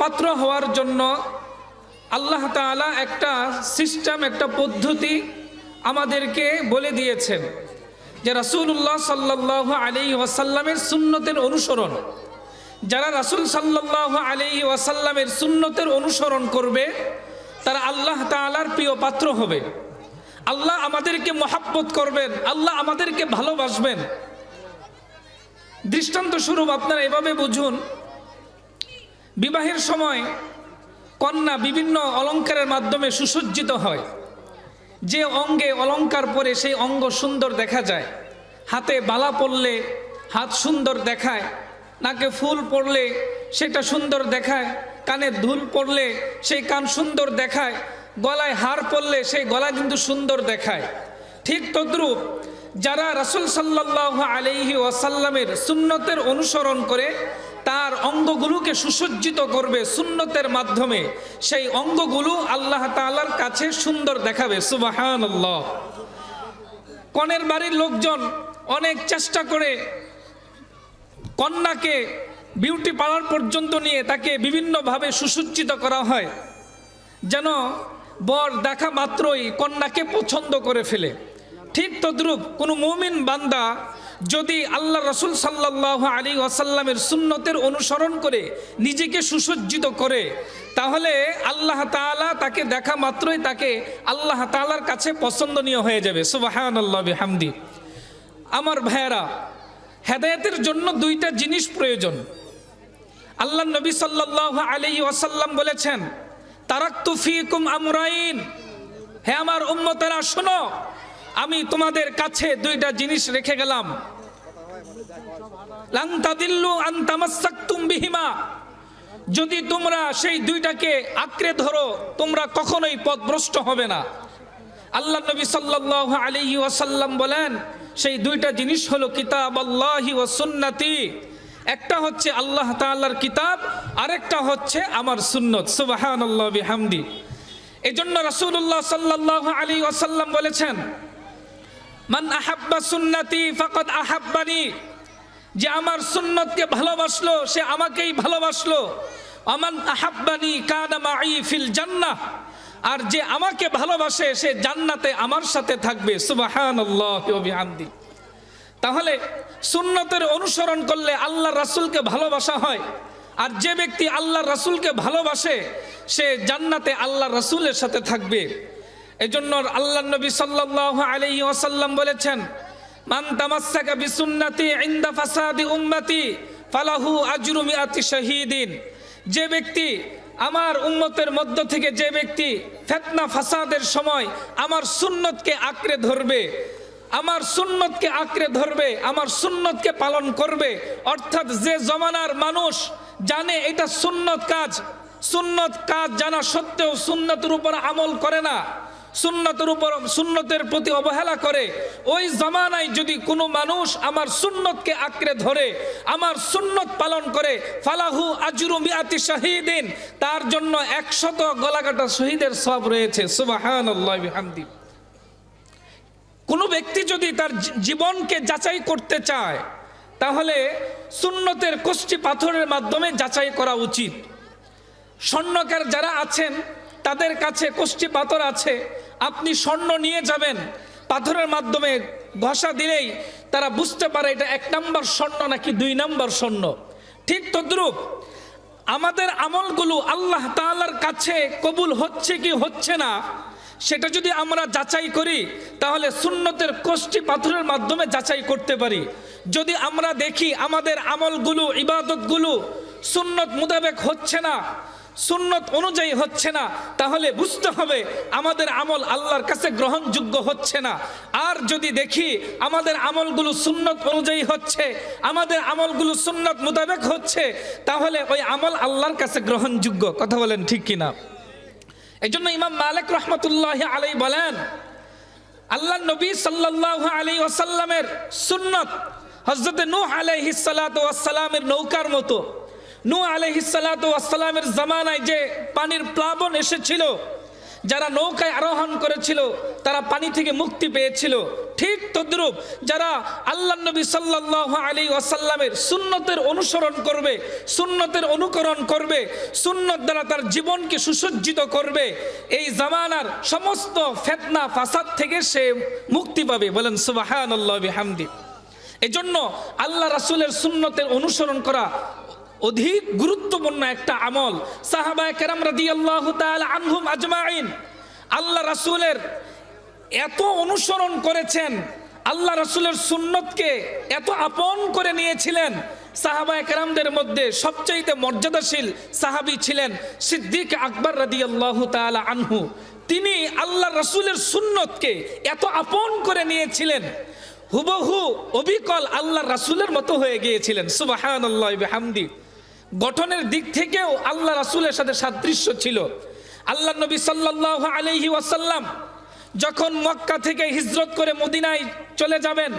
পাত্র হওয়ার জন্য আল্লাহ তাআলা একটা সিস্টেম, একটা পদ্ধতি আমাদেরকে বলে দিয়েছেন যে রাসূলুল্লাহ সাল্লাহ আলী ওয়াসাল্লামের সুন্নতের অনুসরণ, যারা রাসূল সাল্লাহ আলী ওয়াসাল্লামের সুন্নতের অনুসরণ করবে, তারা আল্লাহ তাআলার প্রিয় পাত্র হবে। আল্লাহ আমাদেরকে মহাব্বত করবেন, আল্লাহ আমাদেরকে ভালোবাসবেন। দৃষ্টান্ত স্বরূপ আপনারা এভাবে বুঝুন বিবাহের সময় কন্যা বিভিন্ন অলংকারের মাধ্যমে সুসজ্জিত হয়। যে অঙ্গে অলংকার পরে সেই অঙ্গ সুন্দর দেখা যায়। হাতে বালা পরলে হাত সুন্দর দেখায়, নাকে ফুল পরলে সেটা সুন্দর দেখায়, কানে ধুল পরলে সেই কান সুন্দর দেখায়, গলায় হার পরলে সেই গলা কিন্তু সুন্দর দেখায়। ঠিক তদ্রূপ যারা রাসুল সাল্লাহ আলাইহি ওয়াসাল্লামের সুন্নতের অনুসরণ করে তার অঙ্গগুলোকে সুসজ্জিত করবে সুন্নতের মাধ্যমে। সেই অঙ্গগুলো আল্লাহ তাআলার কাছে সুন্দর দেখাবে সুবাহান কনের বাড়ির লোকজন অনেক চেষ্টা করে কন্যাকে বিউটি পার্লার পর্যন্ত নিয়ে তাকে বিভিন্নভাবে সুসজ্জিত করা হয়, যেন বর দেখা মাত্রই কন্যাকে পছন্দ করে ফেলে। ঠিক তদ্রূপ কোনো মুমিন বান্দা যদি আল্লাহ রসুল সাল্লাহ আলী ওয়াসাল্লামের সুন্নতের অনুসরণ করে নিজেকে সুসজ্জিত করে, তাহলে আল্লাহ তাআলা তাকে দেখা মাত্রই তাকে আল্লাহ তাআলার কাছে পছন্দনীয় হয়ে যাবে। সুবাহান আল্লাহ হামদি আমার ভাইয়েরা, হেদায়েতের জন্য দুইটা জিনিস প্রয়োজন। আল্লাহ নবী সাল্লাহ আলী ওয়াসাল্লাম বলেছেন, তারাক্তু ফিকুম আমরাইন। হে আমার উম্মতেরা, শোনো আমি তোমাদের কাছে দুইটা জিনিস রেখে গেলাম। যদি তোমরা সেই দুইটাকে আঁকড়ে ধরো, তোমরা কখনোই পথভ্রষ্ট হবে না। আল্লাহ নবী সাল্লাল্লাহু আলাইহি ওয়াসাল্লাম বলেন, সেই দুইটা জিনিস হলো কিতাব আল্লাহি ওয়া সুন্নতি। একটা হচ্ছে আল্লাহ তাআলার কিতাব, আরেকটা হচ্ছে আমার সুন্নত। সুবহানাল্লাহ বিহামদি। এজন্য রাসূলুল্লাহ সাল্লাল্লাহু আলাইহি ওয়াসাল্লাম বলেছেন মান আহাব্বা সুন্নতি ফাকাদ আহাব্বানি। যে আমার সুন্নতকে ভালোবাসলো, সে আমাকেই ভালোবাসলো। আমান আহাব্বানি কানা মাই ফিল জান্নাহ। আর যে আমাকে ভালোবাসে, সে জান্নাতে আমার সাথে থাকবে। বিহামদি। তাহলে সুন্নতের অনুসরণ করলে আল্লাহ রাসূলকে ভালোবাসা হয়। আর যে ব্যক্তি আল্লাহ রাসূলকে ভালোবাসে, সে জান্নাতে আল্লাহ রাসূলের সাথে থাকবে। এজন্য আল্লাহ নবী সাল্লাল্লাহু আলাইহি ওয়াসাল্লাম বলেছেন, মান তামাসসাকা বিসুন্নতি ইনদা ফাসাদি উম্মতি ফালাহু আজরু মিআতি শাহীদিন। যে ব্যক্তি আমার উম্মতের মধ্য থেকে যে ব্যক্তি ফেতনা ফাসাদের সময় আমার সুন্নতকে আঁকড়ে ধরবে, আমার সুন্নতকে আঁকড়ে ধরবে, আমার সুন্নতকে পালন করবে, অর্থাৎ যে জমানার মানুষ জানে এটা সুন্নত কাজ সুন্নত কাজ জানা সত্ত্বেও সুন্নতের উপর আমল করে না সুন্নতের উপর সুন্নতের প্রতি অবহেলা করে, ওই জমানায় যদি কোনো মানুষ আমার সুন্নতকে আঁকড়ে ধরে, আমার সুন্নত পালন করে, ফালাহু আজরু মিয়াতি শাহিদিন, তার জন্য একশত গলাকাটা শহীদের সব রয়েছে। বিহামদি। কোনো ব্যক্তি যদি তার জীবনকে যাচাই করতে চায়, তাহলে সুন্নতের কোষ্ঠী পাথরের মাধ্যমে যাচাই করা উচিত। স্বর্ণকার যারা আছেন, তাদের কাছে কোষ্ঠী পাথর আছে আপনি স্বর্ণ নিয়ে যাবেন, পাথরের মাধ্যমে ঘষা দিলেই তারা বুঝতে পারে এটা এক নম্বর স্বর্ণ নাকি দুই নম্বর স্বর্ণ। ঠিক তদ্রূপ, আমাদের আমলগুলো আল্লাহ তাআলার কাছে কবুল হচ্ছে কি হচ্ছে না, সেটা যদি আমরা যাচাই করি, তাহলে সুন্নতের কোষ্ঠী পাথরের মাধ্যমে যাচাই করতে পারি। যদি আমরা দেখি আমাদের আমলগুলো, ইবাদতগুলো সুন্নত মোতাবেক হচ্ছে না সুন্নত অনুযায়ী হচ্ছে না, তাহলে বুঝতে হবে আমাদের আমল আল্লাহর কাছে গ্রহণযোগ্য হচ্ছে না। আর যদি দেখি আমাদের আমলগুলো সুন্নত অনুযায়ী হচ্ছে, আমাদের আমলগুলো সুন্নত মোতাবেক হচ্ছে, তাহলে ওই আমল আল্লাহর কাছে গ্রহণযোগ্য। কথা বলেন ঠিক কিনা? এই জন্য ইমাম মালিক রহমতুল্লাহ আলাই বলেন আল্লাহ নবী সাল্লাহ আলী ওয়াসাল্লামের সুন্নত হজরত নূহ আলাইহি সালামের নৌকার মতো নূহ আলাইহি সালামের জামানায় যে পানির প্লাবন এসেছিল, যারা নৌকায় আরোহণ করেছিল, তারা পানি থেকে মুক্তি পেয়েছিল। ঠিক তদ্রূপ যারা আল্লাহ নবী সাল্লাহ আলী ওয়াসাল্লামের সুন্নতের অনুসরণ করবে, সুন্নতের অনুকরণ করবে, সুন্নত দ্বারা তার জীবনকে সুসজ্জিত করবে, এই জামানার সমস্ত ফেতনা, ফাসাদ থেকে সে মুক্তি পাবে। বলেন সুবাহান আল্লাহ হামদি এজন্য আল্লাহ রাসুলের সুন্নতের অনুসরণ করা অধিক গুরুত্বপূর্ণ একটা আমল সাহাবায়ে কেরাম রাদিয়াল্লাহু তাআলা আনহুম আজমাইন। আল্লাহ রাসূলের এত অনুসরণ করেছেন, আল্লাহ রাসূলের সুন্নতকে এত আপন করে নিয়েছিলেন, সাহাবায়ে কেরামদের মধ্যে সবচাইতে মর্যাদাশীল সাহাবী ছিলেন সিদ্দিক আকবর রাদিয়াল্লাহু তাআলা আনহু। তিনি আল্লাহ রাসূলের সুন্নতকে এত আপন করে নিয়েছিলেন, হুবহু অবিকল আল্লাহ রাসূলের মতো হয়ে গিয়েছিলেন। সুবহানাল্লাহি বিহামদি। গঠনের দিক থেকেও আল্লাহ রাসূলের সাথে সাদৃশ্য ছিল। আল্লাহ নবী সাল্লাল্লাহু আলাইহি ওয়াসাল্লাম যখন মক্কা থেকে হিজরত করে মদিনায় চলে যাবেন,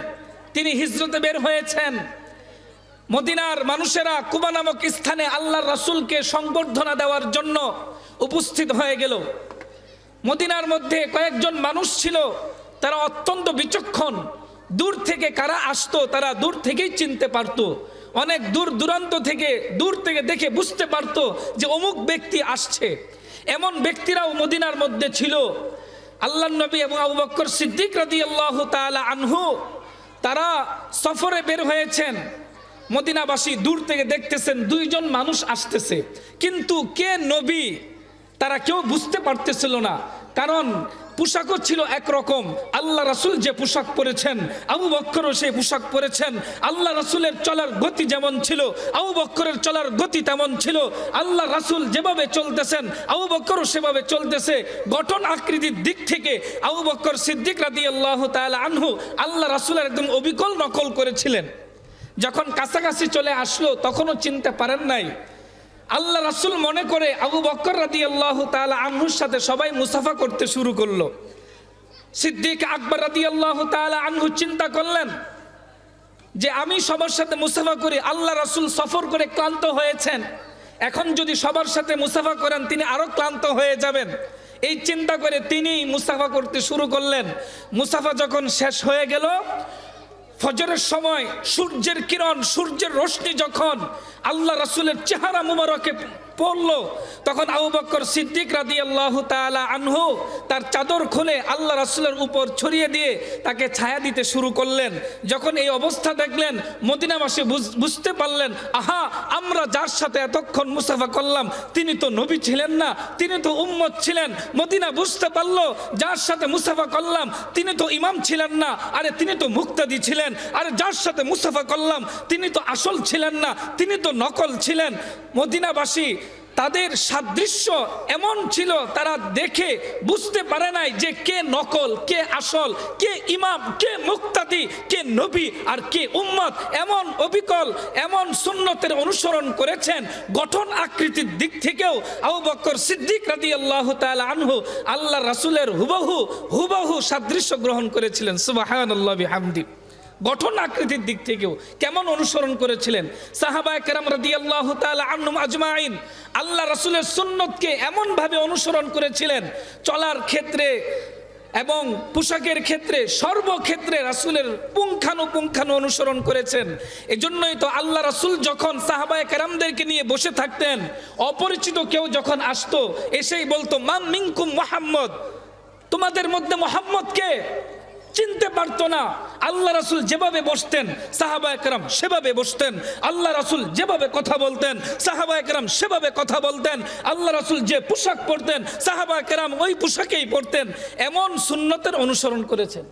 তিনি হিজরতে বের হয়েছেন। মদিনার মানুষেরা কুবা নামক স্থানে আল্লাহর রাসুলকে সংবর্ধনা দেওয়ার জন্য উপস্থিত হয়ে গেল। মদিনার মধ্যে কয়েকজন মানুষ ছিল, তারা অত্যন্ত বিচক্ষণ। দূর থেকে কারা আসতো, তারা দূর থেকেই চিনতে পারতো। অনেক দূর দূরান্ত থেকে, দূর থেকে দেখে বুঝতে পারতো যে অমুক ব্যক্তি আসছে। এমন ব্যক্তিরাও মদিনার মধ্যে ছিল। আল্লাহ নবী এবং আবু বক্কর সিদ্দিক রাদি আল্লাহ তালা আনহু, তারা সফরে বের হয়েছেন। মদিনাবাসী দূর থেকে দেখতেছেন দুইজন মানুষ আসতেছে। কিন্তু কে নবী, তারা কেউ বুঝতে পারতেছিল না। কারণ পোশাকও ছিল একরকম। আল্লাহ রাসুল যে পোশাক পরেছেন, আবু বক্করও সেই পোশাক পরেছেন। আল্লাহ রাসুলের চলার গতি যেমন ছিল, আবু বক্করের চলার গতি তেমন ছিল। আল্লাহ রাসুল যেভাবে চলতেছেন, আবু বক্করও সেভাবে চলতেছে। গঠন আকৃতির দিক থেকে আবু বক্কর সিদ্দিক রাদি আল্লাহ তাআলা আনহু আল্লাহ রাসুলের একদম অবিকল নকল করেছিলেন। যখন কাছাকাছি চলে আসলো, তখনও চিনতে পারেন নাই। আল্লাহ রাসুল মনে করে আবু বক্কর রাদি আল্লাহ তালা আনহুর সাথে সবাই মুসাফা করতে শুরু করল। সিদ্দিক আকবর রাদি আল্লাহ তালা আনহু চিন্তা করলেন যে আমি সবার সাথে মুসাফা করি, আল্লাহ রাসুল সফর করে ক্লান্ত হয়েছেন। এখন যদি সবার সাথে মুসাফা করেন, তিনি আরও ক্লান্ত হয়ে যাবেন। এই চিন্তা করে তিনি মুসাফা করতে শুরু করলেন। মুসাফা যখন শেষ হয়ে গেল ফজরের সময় সূর্যের কিরণ সূর্যের রশ্মি যখন আল্লাহ রাসুলের চেহারা মুবারকে পড়ল। তখন আবু বক্কর সিদ্দিক রাদি আল্লাহ তালা আনহু তার চাদর খুলে আল্লাহ রাসুলের উপর ছড়িয়ে দিয়ে তাকে ছায়া দিতে শুরু করলেন। যখন এই অবস্থা দেখলেন, মদিনাবাসী বুঝ- বুঝতে পারলেন, আহা, আমরা যার সাথে এতক্ষণ মুসাফা করলাম, তিনি তো নবী ছিলেন না, তিনি তো উম্মত ছিলেন। মদিনা বুঝতে পারল, যার সাথে মুসাফা করলাম, তিনি তো ইমাম ছিলেন না, আরে তিনি তো মুক্তাদি ছিলেন, আরে যার সাথে মুসাফা করলাম, তিনি তো আসল ছিলেন না, তিনি তো নকল ছিলেন। মদিনাবাসী তাদের সাদৃশ্য এমন ছিল, তারা দেখে বুঝতে পারে নাই যে কে নকল, কে আসল, কে ইমাম, কে মুক্তাদি, কে নবী আর কে উম্মত। এমন অবিকল, এমন সুন্নতের অনুসরণ করেছেন। গঠন আকৃতির দিক থেকেও আবু বক্কর সিদ্দিক রাদি আল্লাহ আনহু আল্লাহ রাসুলের হুবহু হুবহু সাদৃশ্য গ্রহণ করেছিলেন। সুবাহান আল্লাহ হামদি গঠন আকৃতির দিক থেকেও কেমন অনুসরণ করেছিলেন? সাহাবায় কেরাম রাদি আল্লাহ আন্নুম আজমাইন। আল্লাহ রাসুলের সুন্নতকে এমনভাবে অনুসরণ করেছিলেন, চলার ক্ষেত্রে এবং পোশাকের ক্ষেত্রে সর্বক্ষেত্রে রাসুলের পুঙ্খানুপুঙ্খানু অনুসরণ করেছেন। এজন্যই তো আল্লাহ রাসুল যখন সাহাবায় কেরামদেরকে নিয়ে বসে থাকতেন, অপরিচিত কেউ যখন আসতো, এসেই বলতো মাম মিঙ্কুম মোহাম্মদ। তোমাদের মধ্যে মোহাম্মদকে চিনতে পারতো না। আল্লাহ রাসুল যেভাবে বসতেন, সাহাবা একরাম সেভাবে বসতেন। আল্লাহ রাসুল যেভাবে কথা বলতেন, সাহাবা একরাম সেভাবে কথা বলতেন। আল্লাহ রাসুল যে পোশাক পরতেন, সাহাবা একরাম ওই পোশাকেই পরতেন। এমন সুন্নতের অনুসরণ করেছেন।